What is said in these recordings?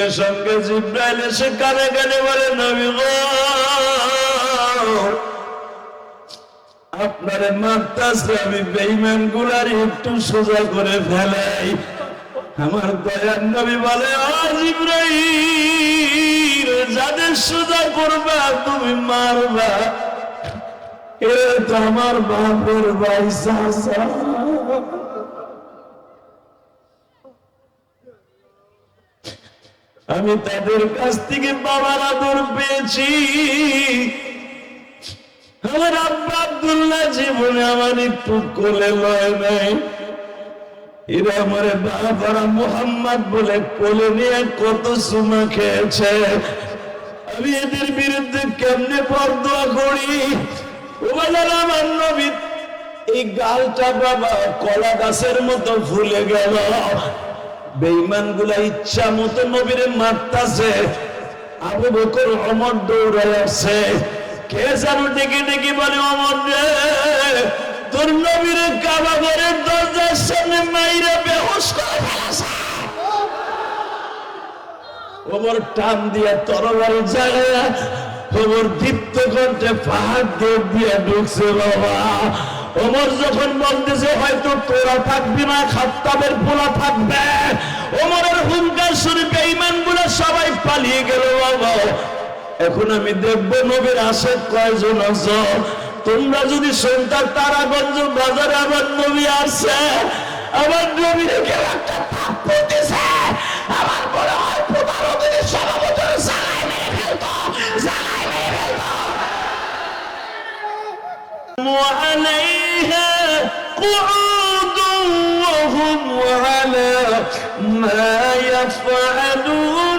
সঙ্গে সঙ্গে জিব্রাইল এসে কানে কানে বলে, নবী গো, আপনার মারতাছে আমি বেইমানগুলার একটু সোজা করে ফেলাই। আমার দয়ার নবী বলে আজ ইব্রাহিম যাদের সোজা করবা, তুমি মারবা। এ তো আমার বাপের ভাই চাচা। আমি তাদের কাছ থেকে বাবার আদর পেয়েছি। আমার আব্বা আব্দুল্লাহ জীবনে আমার একটু কোলে লয় নাই। এরা আমার বাবারা মোহাম্মদ বলে কোলে নিয়ে কত সুমা খেয়েছে। আমি এদের বিরুদ্ধে কেমনে পর্দা করি? আমার নবী, এই গালটা বাবা কলা গাছের মতো ফুলে গেল। বেইমানগুলা ইচ্ছা মতো নবীরে মারতাছে, আবু বকর অমর দৌড়ায় আসছে কে যেন ডেকে ডেকে বলে অমর রে, তোর নবীরে কাবা ঘরের দরজার সামনে মাইরা বেহস করে ফেলেছে। ওমর টান দিয়ে তরবারি জায়গা ওমর দীপ্ত কণ্ঠে পাহাড় দিয়ে ঢুকছে বাবা। ওমর যখন বলতেছে, হয়তো তোরা থাকবি না, খাত্তাবের পোলা থাকবে। ওমরের হুঙ্কার শুনে বেঈমানগুলো সবাই পালিয়ে গেল বাবা এখন আমি দেখব নবীর আসে কয়জন আছো। তোমরা যদি সন্তান তারাগঞ্জ বাজারে আমার নবী আসে, আমার নবীর কেউ একটা আমার মনে হয় সভাপতির ফেলতো ফেলতো وعليها قعود وهم على ما يفعلون.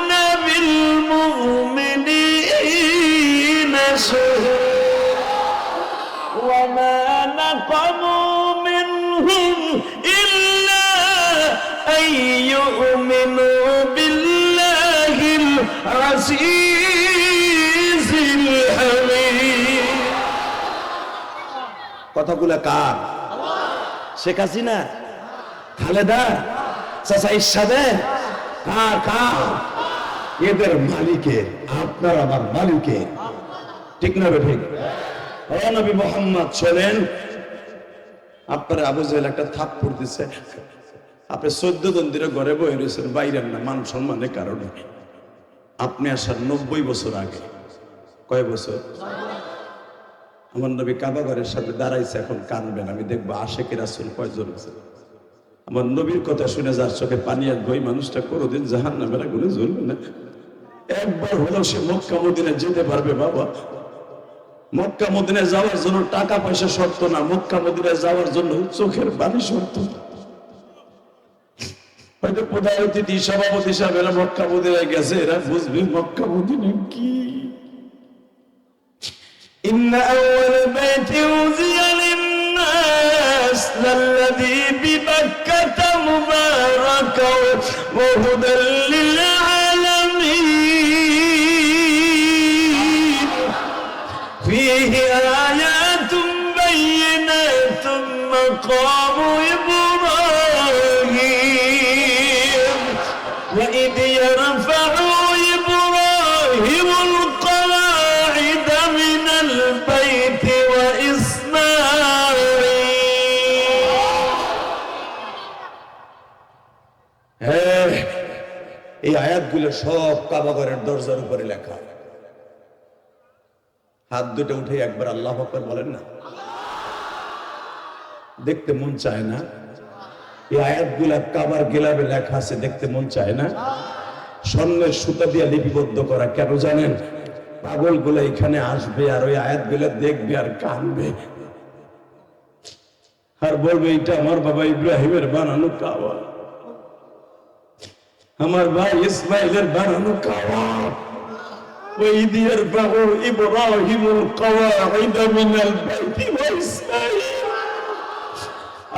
কথাগুলো কার? শেখ হাসিনা? খালেদা? চাচা ইসাদের কার কার? এদের মালিকের আপনার আমার মালিকের ঠিক না ঠিক? নবী মোহাম্মদ চলেন আপনার আবু জাহেল একটা থাপ্পড় দিছে। আপনি চোদ্দ দন্দিরে ঘরে বই রয়েছেন, বাইরের না, মান সম্মানের কারণে। আপনি আসার নব্বই বছর আগে। কয় বছর? আমার নবী কাবা ঘরের সাথে দাঁড়াইছে, এখন কানবেন, আমি দেখব আশেকের আসল কয়জন আছে। আমার নবীর কথা শুনে যার চোখে পানি আসবে ওই মানুষটা কোনোদিন জাহান নামের আগুনে জ্বলবে না। একবার হলেও সে মক্কা মদিনে যেতে পারবে, বাবা। মক্কা মদিনে যাওয়ার জন্য টাকা পয়সা শর্ত না, মক্কা মদিনে যাওয়ার জন্য চোখের পানি শর্ত। হয়তো প্রধান অতিথি, সভাপতি সাহেব এরা মক্কা মদিনায় গেছে, এরা বুঝবে মক্কা মদিনে কি। إن أول بيت وزي للناس للذي ببكة مباركا وهدى للعالمين. فيه آيات بينات مقام সব কাবাগরের দরজার উপরে লেখা। হাত দুটো উঠে একবার আল্লাহ আকবার বলেন না। দেখতে মন চায় না। এই আয়াতগুলা কাবার গেলাবে লেখা আছে, দেখতে মন চায় না। স্বর্ণের সুতা দিয়ে লিপিবদ্ধ করা কেন জানেন? পাগলগুলা এখানে আসবে আর ওই আয়াতগুলা দেখবে আর কানবে। আর বলবে, এটা আমার বাবা ইব্রাহিমের বানানো কাবা। আমার ভাই ইসমাইলের বানানো কাওয়া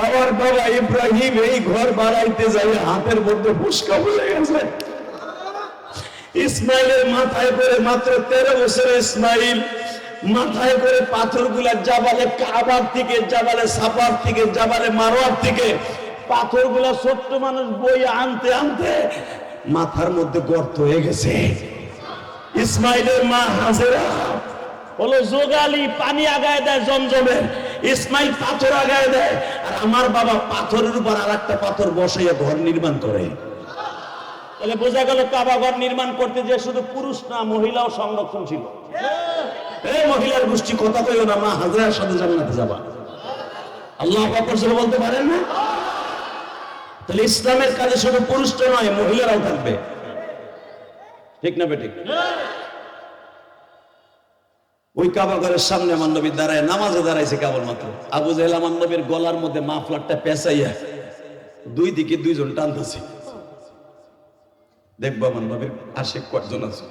আমার বাবা ইব্রাহিম এই ঘর বানাইতে যাবে হাতের মধ্যে ফুসকা বলে গেছে। ইসমাইলের মাথায় করে মাত্র তেরো বছরের ইসমাইল, মাথায় করে পাথরগুলা জাবালে কাবার থেকে জাবালে সাপার থেকে জাবালে মারোয়ার থেকে পাথরগুলা ছোট্ট মানুষ বই আনতে আনতে মাথার মধ্যে গর্ত হয়ে গেছে। ইসমাইলের মা হাজেরা হলো যোগালি পানি আগায় দেয় জমজমের ইসমাইল পাথর আগায় দেয় আর আমার বাবা পাথরের উপর আর একটা পাথর বসাইয়া ঘর নির্মাণ করে। তাহলে বোঝা গেল কাবাঘর নির্মাণ করতে যে শুধু পুরুষ না, মহিলাও সংরক্ষণ ছিল। এই মহিলার গোষ্ঠী, কথা কইও না, মা হাজরার সাথে জান্নাতে যাবা। আল্লাহ বলতে পারেন না? তাহলে ইসলামের কাজে শুধু পুরুষটা নয়, মহিলারাও থাকবে। ঠিক না বেঠিক? ওই কাবা ঘরের সামনে আমার নবী দাঁড়ায়, নামাজে দাঁড়াইছে কেবল মাত্র আবু জাহেল আমার নবীর গলার মধ্যে মাফলারটা পেঁচাইয়া দুই দিকে দুইজন টানতেছে। দেখব আমার নবীর আশে কয়জন আছে।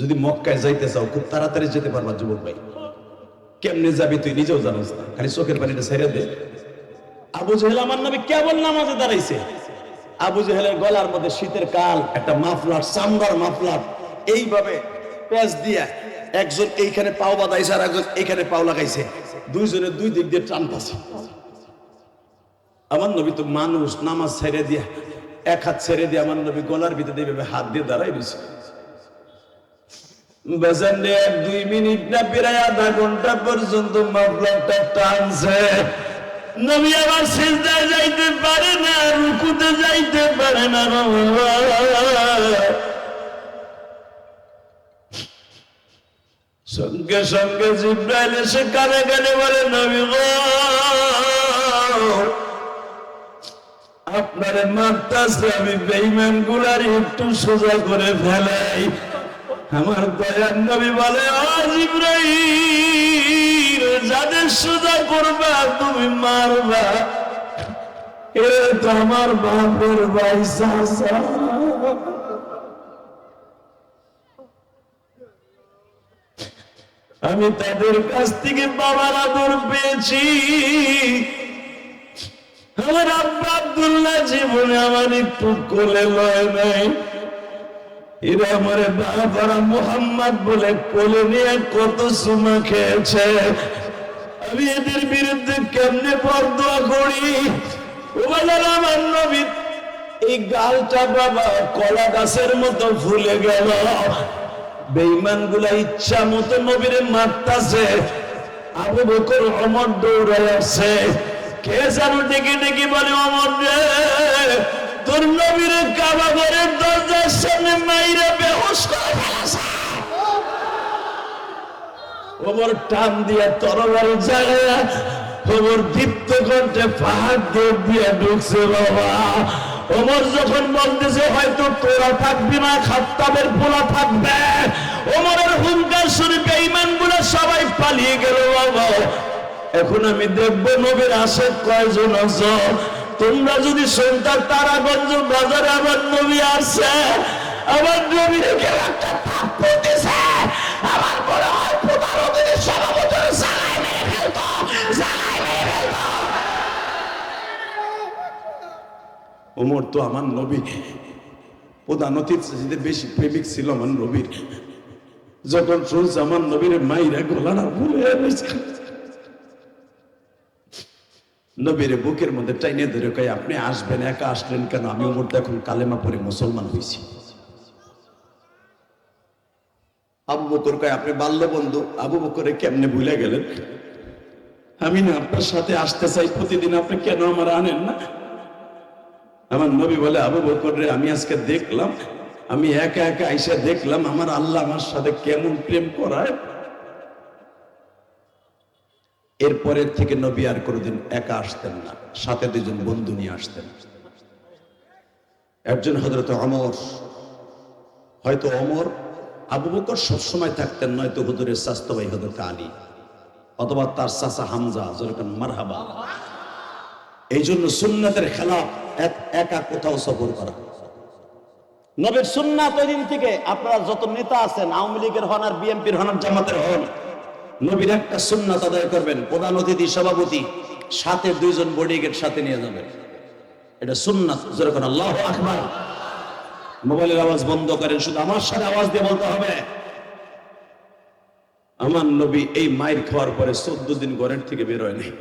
যদি মক্কায় যাইতে চাও, খুব তাড়াতাড়ি যেতে পারবা, যুবক ভাই। কেমনে যাবি তুই নিজেও জানিস না, খালি চোখের পানিটা ছেড়ে দে। আবু জাহেল আমার নবী কেবল নামাজে দাঁড়াইছে। আবু জাহেলের গলার মধ্যে শীতের কাল, একটা মাফলার, চামড়ার মাফলার, এইভাবে প্যাচ দিয়া একজন এইখানে পাও বাঁধাইছে আর একজন এইখানে পাও লাগাইছে। দুইজনে দুই দিক দিয়ে টানতাছে আমার নবী তো মানুষ, নামাজ ছেড়ে দিয়া, এক হাত ছেড়ে দিয়ে আমার নবী গলার ভিতরে এইভাবে হাত দিয়ে দাঁড়াই বেজান এক দুই মিনিট না প্রায় আধা ঘণ্টা পর্যন্ত মাফলারটা টানছে। নবী আবার সিজদায় যাইতে পারে না, রুকুতে যাইতে পারে না। সঙ্গে সঙ্গে জিব্রাইল এসে কানে কানে বলে, নবী গো, আপনারে মারতাছে, আমি বেইমানগুলার একটু সোজা করে ফেলাই আমার দয়ার নবী বলে যাদের সোজা করবা তুমি মারবা। এ তো আমার বাপের ভাই। আমি তাদের কাছ থেকে বাবার আদর পেয়েছি। আমার আব্বা আব্দুল্লাহ জীবনে আমার একটু কোলে লয় নাই। এরা আমার বাবারা মোহাম্মদ বলে কোলে নিয়ে কত সুমা খেয়েছে। আমি এদের বিরুদ্ধে কেমনে পর্দা করি? আমার নবী, এই গালটা বাবা কলা গাছের মতো ফুলে গেল। বেইমানগুলা ইচ্ছা মতো নবীরে মারতাছে। আবু বকর অমর দৌড়ায় আসছে। কে যেন ডেকে ডেকে বলে অমর রে তোর নবীরে কাবা ঘরের দরজার সামনে মাইরা বেহস করে ফেলেছে। ওমর টান ওমর দীপ্ত পাহাড় দিয়ে ঢুকছে বাবা। ওমর যখন বলতেছে, হয়তো তোরা থাকবি না, খাত্তাবের পোলা থাকবে। ওমরের হুঙ্কার শুনে বেঈমানগুলো সবাই পালিয়ে গেল বাবা। এখন আমি দেখব নবীর আসে কয়জন আছো। তোমরা যদি সন্তান তারাগঞ্জ বাজারে আমার নবী আসছে আমার নবীর কেউ একটা ওমর তো আমার নবী। প্রধান অতিথি বেশি প্রেমিক ছিল আমার নবীর। যখন শুনছে আমার নবীর মাইরা গলাটা ভুলে গেছে। নবীর বুকের মধ্যে টাইনে ধরে কয়, আপনি আসবেন, একা আসলেন কেন? আমি ওমর এখন কালেমা পরে মুসলমান হয়েছি। আবু বকর কয়, আপনি বাল্য বন্ধু। আবু বকরে কেমনে ভুলে গেলেন? আমি না, আপনার সাথে আসতে চাই। প্রতিদিন আপনি কেন আমার আনেন না? আমার নবী বলে, আবু বকর রে, আমি আজকে দেখলাম, আমি একা একা আইসা দেখলাম, আমার আল্লাহ আমার সাথে কেমন প্রেম করায়? এরপরের থেকে নবী আর কোনোদিন একা আসতেন না, সাথে দুজন বন্ধু নিয়ে আসতেন। একজন হজরত অমর হয়তো অমর আবু বকর সবসময় থাকতেন, নয়তো হুজুরের স্বাস্থ্য ভাই হজরত আলী, অথবা তার চাচা হামজা যেরকম মারহাবা। এই জন্য সুন্নাতের খেলাফ এক- একা কোথাও সফর করা। নবীর সুন্নাত ওই দিন থেকে আপনারা যত নেতা আছেন, আওয়ামী লীগের হন আর বিএনপির হন আর জামাতের হন নবীর একটা সুন্নাত আদায় করবেন, প্রধান অতিথি, সভাপতি, সাথে দুইজন বডিগার্ড সাথে নিয়ে যাবেন। এটা সুন্নাত যেরকম আল্লাহ আকবার। মোবাইলের আওয়াজ বন্ধ করেন, শুধু আমার সাথে আওয়াজ দিয়ে বলতে হবে। আমার নবী এই মাইর খাওয়ার পরে চোদ্দ দিন ঘরের থেকে বেরোয় নাই।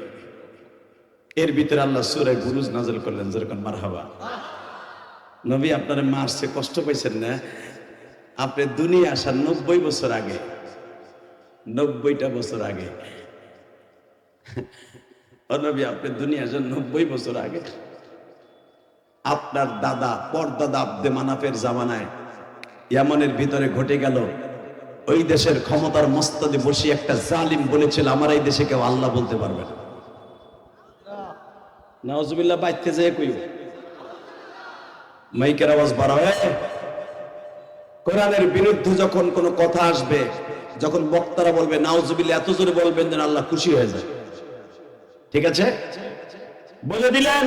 এর ভিতরে আল্লাহ সুরে গুরুজ নাজল করলেন যেরকম মারহাবা। নবী আপনার মারছে, কষ্ট পাইছেন না? আপনি দুনিয়া আসার নব্বই বছর আগে নব্বইটা বছর আগে। ও নবী, আপনি দুনিয়া আসার নব্বই বছর আগে। আপনার দাদা, পরদাদা আব্দে মানাফের জামানায় ইয়ামনের ভিতরে ঘটে গেল, ওই দেশের ক্ষমতার মস্তদে বসে একটা জালিম বলেছিল, আমার এই দেশে কেউ আল্লাহ বলতে পারবে না। নওয়াজুবিল্লাহ বাইতে যেয়ে কইব মাইকের আওয়াজ বাড়াবে কোরআনের বিরুদ্ধে যখন কোনো কথা আসবে যখন বক্তারা বলবে, নাউজুবিল্লাহ, এত জোরে বলবেন যেন আল্লাহ খুশি হয়ে যায়। ঠিক আছে? বলে দিলেন,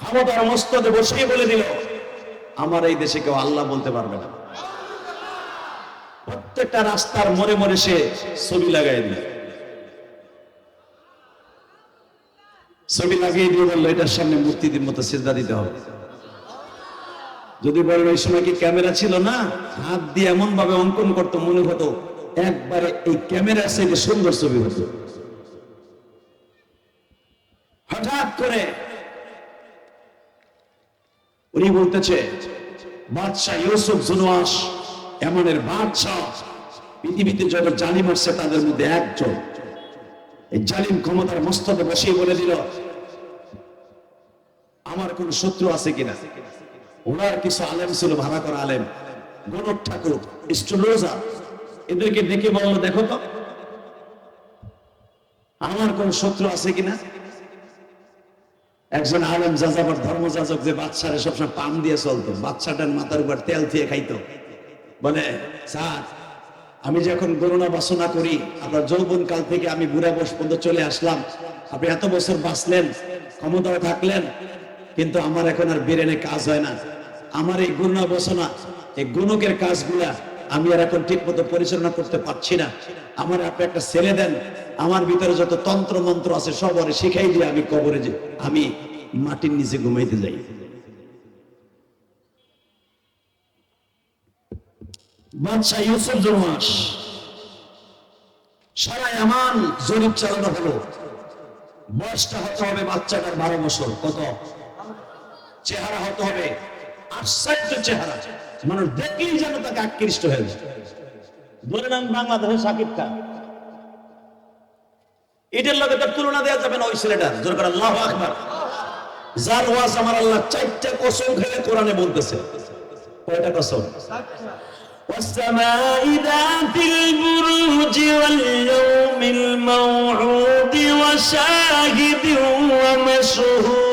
ক্ষমতার মস্তদে বসিয়ে বলে দিল, আমার এই দেশে কেউ আল্লাহ বলতে পারবে না। প্রত্যেকটা রাস্তার মোড়ে মরে সে ছবি লাগাই দিল। ছবি লাগিয়ে দিয়ে বলল, এটার সামনে মূর্তিদের মতো সেজদা দিতে হবে। যদি বলেন ওই সময় কি ক্যামেরা ছিল না? হাত দিয়ে এমন ভাবে অঙ্কন করতো, মনে হতো একবারে এই ক্যামেরার সাইডে সুন্দর ছবি হতো। হঠাৎ করে উনি বলতেছে, বাদশাহ ইউসুফ জুনওয়াস, এমনের বাদশাহ। পৃথিবীতে যত জালিম আসছে তাদের মধ্যে একজন। এই জালিম ক্ষমতার মস্তকে বসিয়ে বলে দিল, আমার কোন শত্রু আছে কিনা? ওনার কিছু আলেম ছিল ভাড়া করা আলেম। গণক ঠাকুর স্ট্রোজা এদেরকে ডেকে বলল, দেখো তো, আমার কোন শত্রু আছে কিনা? একজন আলেম যাযাবর, ধর্মযাজক যে বাচ্চারে সবসময় পান দিয়ে চলতো, বাচ্চাটার মাথার উপর তেল দিয়ে খাইতো। বলে, স্যার, আমি যখন গণনা বাসনা করি, আপনার যৌবন কাল থেকে আমি বুড়া বয়স পর্যন্ত চলে আসলাম। আপনি এত বছর বাঁচলেন, ক্ষমতায় থাকলেন, কিন্তু আমার এখন আর বেরেনে কাজ হয় না। আমার এই গণনা বাসনা, এই গুণকের কাজগুলা আমি আর এখন ঠিক মতো পরিচালনা করতে পারছি না। আমার আপনি একটা ছেলে দেন, আমার ভিতরে যত তন্ত্র মন্ত্র আছে সব ওরে শিখাই দিয়ে আমি কবরে যে আমি মাটির নিচে ঘুমাইতে যাই। বাদশাহ ইউসুফ জুমাস সারা এমন জরিপ চালানো হলো। বয়সটা হতে হবে বাচ্চাটার বারো বছর, কত? চেহারা হতে হবে। আশ্চর্য চেহারা মানুষ দেখলেই যেন তাকে আকৃষ্ট হয়ে যায় ধরে নেন বাংলাদেশের সাকিব খান এটার লগে তো তুলনা দেওয়া যাবে না ওই ছেলেটার জোর করে আল্লাহ আকবার যার ওয়াজ আমার আল্লাহ চারটা কসম খেলে কোরআনে বলতেছে কয়টা কসম والسماء ذات البروج واليوم الموعود وشاهد ومشهود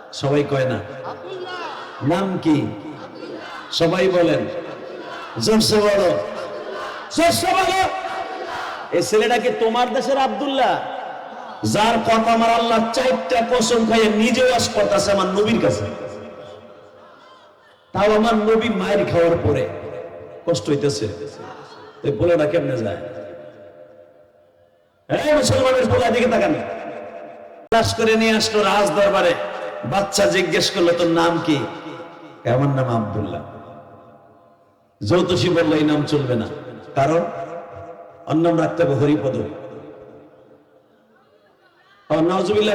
সবাই কয় না। নাম কি? সবাই বলেন। জোরসে বলো। বলো। তোমার দেশের আব্দুল্লাহ? যার কথা আমার আল্লাহ চারটা খাইয়ে নিজে করতেছে আমার নবীর কাছে। তাও আমার নবী মায়ের খাওয়ার পরে কষ্ট হইতেছে। এই বলেটা কেমনে যায়? হ্যাঁ মুসলমানের বলা দিকে তাকান। করে নিয়ে আসলো রাজ দরবারে বাচ্চা জিজ্ঞেস করল, তোর নাম কি? আমার নাম আব্দুল্লাহ। যৌতষী বলল, এই নাম চলবে না। কারণ? অন্নাম রাখতে হবে হরিপদ।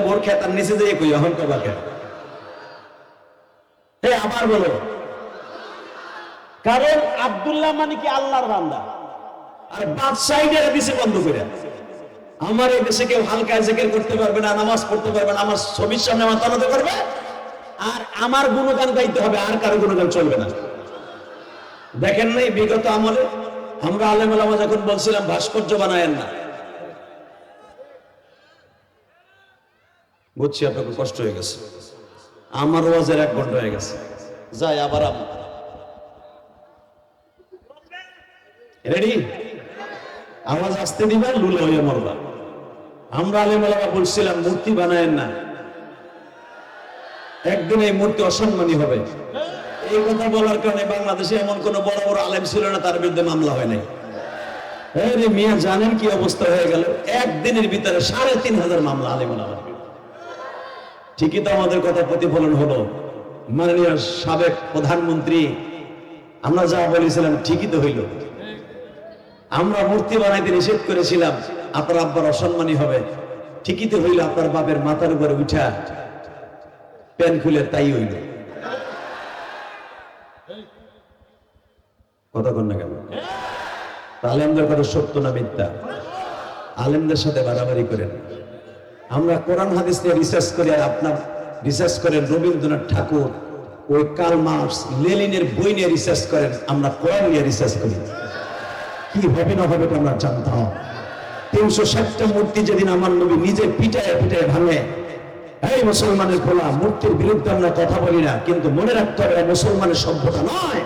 বোর খেয়ে তার নিচে দিয়ে কই? অহন কবা হে আবার বলো। কারণ আব্দুল্লাহ মানে কি আল্লাহর বান্দা? আর বাদশাহীদের দিছে বন্ধ করে আমার এই দেশে কেউ হালকা জেকের করতে পারবে না, নামাজ পড়তে পারবে না, আমার ছবির সামনে মাথা নত করবে আর আমার গুণগান গাইতে হবে, আর কারও গুণগান চলবে না। দেখেন নাই বিগত আমলে আমরা আলেম আলামা যখন বলছিলাম, ভাস্কর্য বানায়েন না। বুঝছি আপনাকে কষ্ট হয়ে গেছে। আমার ওয়াজের এক ঘণ্টা হয়ে গেছে। যাই, আবার রেডি আওয়াজ আসতে দিবা, লুলে হয়ে মরবা। আমরা আলেম আলামা বলছিলাম, মূর্তি বানায়েন না। একদিন এই মূর্তি অসম্মানী হবে। এই কথা বলার কারণে বাংলাদেশে এমন কোন বড় বড় আলেম ছিল না, তার বিরুদ্ধে মামলা হয় নাই। এই রে মিয়া, জানেন কি অবস্থা হয়ে গেল? একদিনের ভিতরে সাড়ে তিন হাজার মামলা আলেম ঠিকই তো আমাদের কথা প্রতিফলন হলো। মাননীয় সাবেক প্রধানমন্ত্রী, আমরা যা বলেছিলাম ঠিকই তো হইল। আমরা মূর্তি বানাইতে নিষেধ করেছিলাম। আপনার আব্বার অসম্মানী হবে। ঠিকই তো হইল আপনার বাপের মাথার উপরে উঠা। প্যান খুলে তাই হইল। না কেন? আলেমদের কথা সত্য না মিথ্যা? আলেমদের সাথে বাড়াবাড়ি করেন। আমরা কোরআন হাদিস নিয়ে রিসার্চ করি আর আপনার রিসার্চ করেন রবীন্দ্রনাথ ঠাকুর, ওই কার্ল মার্কস লেলিনের বই নিয়ে রিসার্চ করেন, আমরা কোরআন নিয়ে রিসার্চ করি। কি হবে না হবে আমরা জানতাম। তিনশো ষাটটা মূর্তি যেদিন আমার নবী নিজে পিটায় পিটায় ভাঙে। এই মুসলমানের খোলা মূর্তির বিরুদ্ধে আমরা কথা বলি না, কিন্তু মনে রাখতে হবে মুসলমানের সভ্যতা নয়।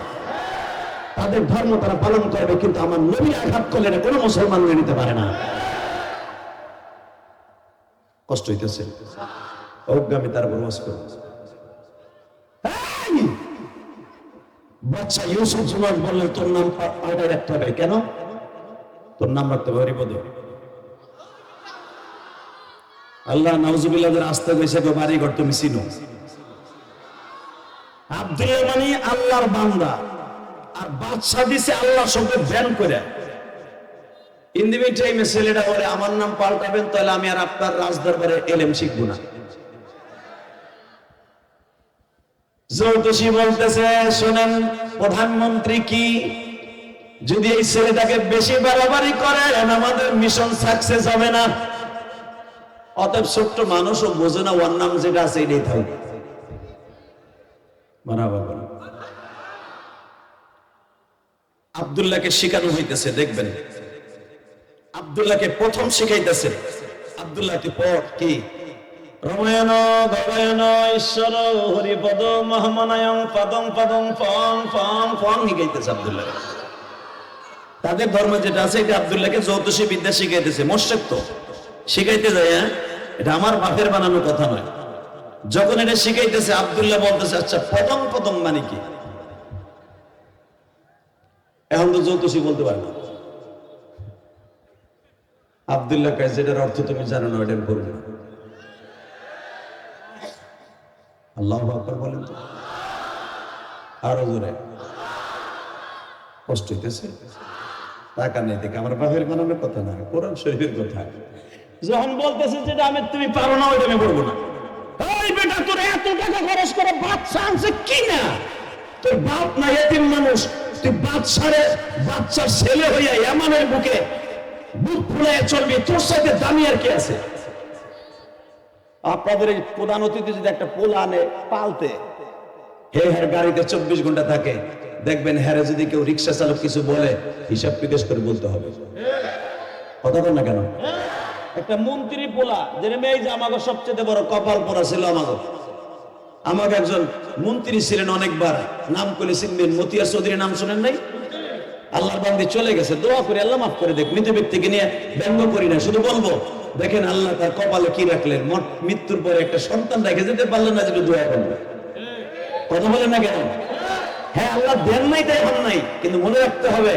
তাদের ধর্ম তারা পালন করবে, কিন্তু আমার নবী আঘাত করলে এটা কোনো মুসলমান মেনে নিতে পারে না। কষ্ট হইতেছে। অজ্ঞামী তার বরবাস করে। বাচ্চা ইউসুফ জুমান বললেন, তোর নাম পা- রাখতে হবে। কেন? তোর নাম রাখতে হবে হরিপদ। আল্লাহ নাউজুবিল্লাদের আস্তে গেছে বাড়ি ঘর তুমি চিনো। আল্লাহর বান্দা। আর বাদশা দিছে আল্লাহ সঙ্গে ব্যান করে। টাইমে ছেলেটা বলে, আমার নাম পাল্টাবেন, তাহলে আমি আর আপনার রাজদরবারে এলেম শিখব না। বলতেছে, শোনেন, প্রধানমন্ত্রী কি? যদি এই ছেলেটাকে বেশি বাড়াবাড়ি করেন আমাদের মিশন সাকসেস হবে না। অতএব ছোট্ট মানুষও বোঝে না, ওর নাম যেটা আছে এটাই মারাবা আবদুল্লাহকে শেখানো হইতেছে, দেখবেন। আবদুল্লাহকে প্রথম শিখাইতেছে। কি? রমায়ণ গবায়ন ঈশ্বর, হরিপদ মহামানায়ং পদং পদং ফং ফং ফং শিখাইতেছে আবদুল্লাহ। তাদের ধর্ম যেটা আছে, এটা আবদুল্লাহকে জ্যোতিষী বিদ্যা শিখাইতেছে মোশেক তো শিখাইতে যায় হ্যাঁ? এটা আমার বাপের বানানো কথা নয়। যখন এটা শিখাইতেছে, আবদুল্লাহ বলতেছে আচ্ছা পদং পদং মানে কি? এখন তো জ্যোতিষী বলতে পারে না। আবদুল্লাহ কাজ যেটার অর্থ তুমি জানো না ওটা করব না। আল্লাহ আকবর বলেন তো। আরও জোরে। কষ্ট হইতেছে। টাকা নেই দেখে আমার বাপের বানানোর কথা না, কোরআন শরীফের কথা। যখন বলতেছে যেটা আমি তুমি পারো না, ওইটা আমি বলব না। এই বেটা, তোর এত টাকা খরচ করে বাচ্চা আনছে কি না তোর বাপ না এতিম মানুষ, তুই বাচ্চারে, বাচ্চার ছেলে হইয়া এমানের বুকে বুক ফুলে চলবি, তোর সাথে দামি আর কি আছে? আপনাদের এই প্রধান অতিথি যদি একটা পোল আনে পালতে, হে হ্যার গাড়িতে চব্বিশ ঘণ্টা থাকে, দেখবেন হ্যারে যদি কেউ রিক্সা চালক কিছু বলে, হিসাব বিকাশ করে বলতে হবে। কথা বল না কেন? একটা মন্ত্রী পোলা যেটা মেয়ে যে আমাকে সবচেয়ে বড় কপাল পরা ছিল আমাকে আমাকে একজন মন্ত্রী ছিলেন অনেকবার, নাম করে চিনবেন মতিয়ার চৌধুরী নাম শোনেন নাই? আল্লাহর বান্দি চলে গেছে, দোয়া করে, আল্লাহ মাফ করে দেখ, মৃত ব্যক্তিকে নিয়ে ব্যঙ্গ করি না, শুধু বলব, দেখেন আল্লাহ তার কপালে কি রাখলেন মৃত্যুর পরে একটা সন্তান রেখে যেতে পারলেন না যেটা দোয়া করব কথা বলেন না কেন? হ্যাঁ আল্লাহ দেন নাই তাই এখন নাই, কিন্তু মনে রাখতে হবে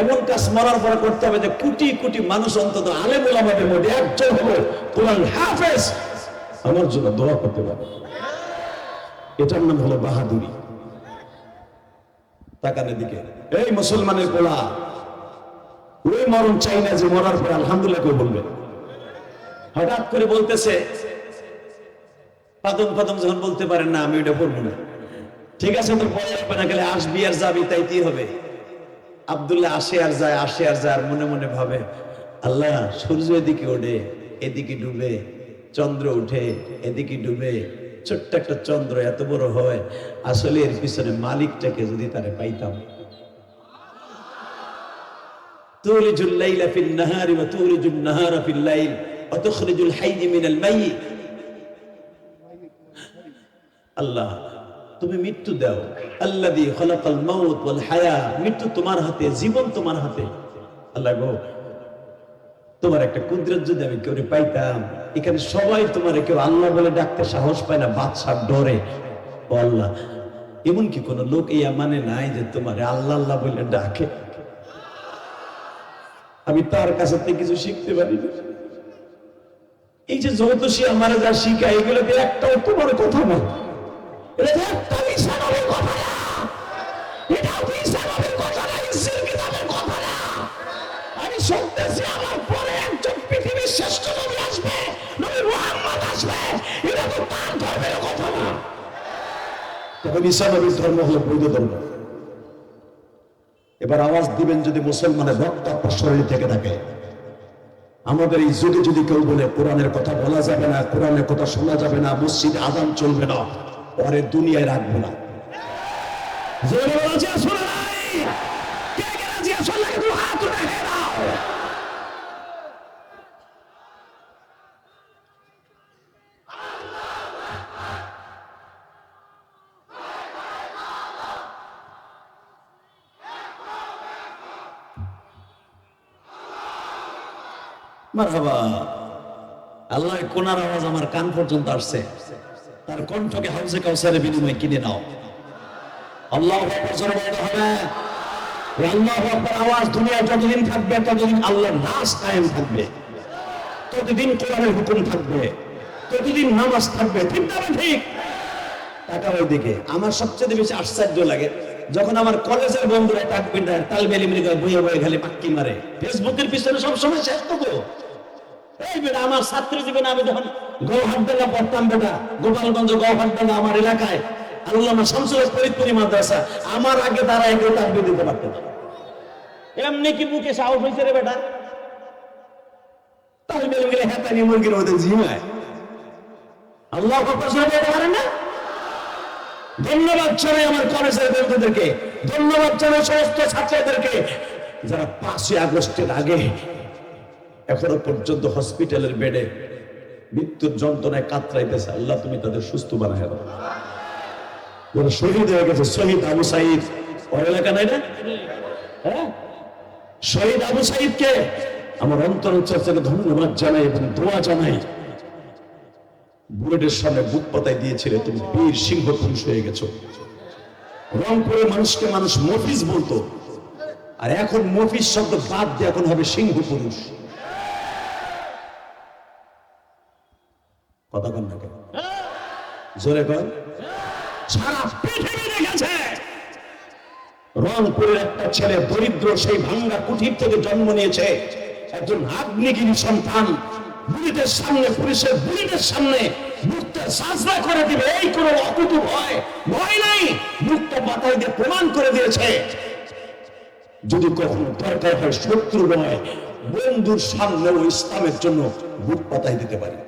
এমন কাজ মরার পরে করতে হবে যে কোটি কোটি মানুষ অন্তত আলেম ওলামাদের মধ্যে একজন হলো কোরআন হাফেজ। আমার জন্য দোয়া করতে পারে। এটার নাম হলো বাহাদুরি। দিকে এই মুসলমানের ওই মরণ চাই না যে মরার পরে আলহামদুলিল্লাহ কেউ বলবে হঠাৎ করে বলতেছে, পাদম পাদম যখন বলতে পারেন, না, আমি ওটা করব না। ঠিক আছে, তোর পরে আসবে না গেলে আসবি আর যাবি তাইতেই হবে। আবদুল্লাহ আসে আর যায় আসে আর যায় আর মনে মনে ভাবে আল্লাহ সূর্য এদিকে ওঠে এদিকে ডুবে চন্দ্র উঠে এদিকে ডুবে ছোট্ট একটা চন্দ্র এত বড় হয় আসলে এর পিছনে মালিকটাকে যদি তারে পাইতাম تولج الليل في النهار وتولج النهار في الليل وتخرج الحي من الميت আল্লাহ তুমি মৃত্যু দাও। ওয়াল হায়া। মৃত্যু তোমার হাতে, জীবন তোমার হাতে। আল্লাহ গো, তোমার একটা কুদরত যদি আমি কেউ পাইতাম, এখানে সবাই তোমার কেউ আল্লাহ বলে ডাকতে সাহস পায় না বাদশার ডরে। ও আল্লাহ, এমন কি কোন লোক এই মানে নাই যে তোমার আল্লাহ আল্লাহ বলে ডাকে? আমি তার কাছে থেকে কিছু শিখতে পারি এই যে জ্যোতিষী আমার যা শিখায়, এগুলোতে একটাও তোমার কথা না এবার আওয়াজ দিবেন যদি মুসলমানের রক্ত শরীর থেকে থাকে। আমাদের এই যুগে যদি কেউ বলে, কোরআনের কথা বলা যাবে না, কোরআনের কথা শোনা যাবে না, মসজিদে আদান চলবে না। পরে দুনিয়ায় রাখব না। মারহাবা আল্লাহ কোনার আওয়াজ আমার কান পর্যন্ত আসছে। তার কণ্ঠকে হাউসে কাউসারে বিনিময়ে কিনে নাও। আল্লাহ হবে। আল্লাহ আওয়াজ দুনিয়া যতদিন থাকবে, ততদিন আল্লাহর নাচ কায়েম থাকবে। ততদিন কোরআনের হুকুম থাকবে। ততদিন নামাজ থাকবে। ঠিক না ওই দিকে আমার সবচেয়ে বেশি আশ্চর্য লাগে, যখন আমার কলেজের বন্ধুরা টাকবেন তালবে লিমিকা বইয়ে বইয়ে খালি পাক্কি মারে। ফেসবুকের পিছনে সবসময় শেষ তো এই আমার ছাত্র জীবনে আমি যখন গৌহাটডাঙ্গা পড়তাম বেটা, গোপালগঞ্জ গৌহাটডাঙ্গা আমার এলাকায়, আল্লামা শামসুল ফরিদপুরি মাদ্রাসা, আমার আগে তারা এগুলো তাকবি দিতে পারতেন এমনি কি বুকে সাহস হয়েছে রে বেটা? হেতানি মুরগির আল্লাহ না? ধন্যবাদ আমার কলেজের বন্ধুদেরকে, ধন্যবাদ জানাই সমস্ত ছাত্রদেরকে, যারা পাঁচই আগস্টের আগে এখনও পর্যন্ত হসপিটালের বেডে মৃত্যুর যন্ত্রণায় কাতরাইতেছে। আল্লাহ, তুমি তাদের সুস্থ বানায় দাও। শহীদ হয়ে গেছে, শহীদ আবু সাইদ। ওর এলাকা নাই না? হ্যাঁ? শহীদ আবু সাইদকে আমার অন্তর চর্চাকে ধন্যবাদ জানাই এবং দোয়া জানাই। বুলেটের সামনে বুক পাতায় দিয়েছিলে, তুমি বীর সিংহ পুরুষ হয়ে গেছো। রংপুরে মানুষকে মানুষ মফিজ বলতো। আর এখন মফিজ শব্দ বাদ দিয়ে এখন হবে সিংহ পুরুষ কথা না কেন? জোরে সারা পৃথিবী দেখেছে। রংপুরের একটা ছেলে দরিদ্র, সেই ভাঙ্গা কুঠির থেকে জন্ম নিয়েছে। একজন আগ্নেগিরি সন্তান। বুড়িদের সামনে পুলিশের বুড়িদের সামনে করে দিবে। এই কোনো অকুতু ভয় ভয় নাই। মুখটা বাতাই দিয়ে প্রমাণ করে দিয়েছে। যদি কখনো দরকার হয় শত্রু নয় বন্ধুর সামনেও ইসলামের জন্য বুক পাতাই দিতে পারি।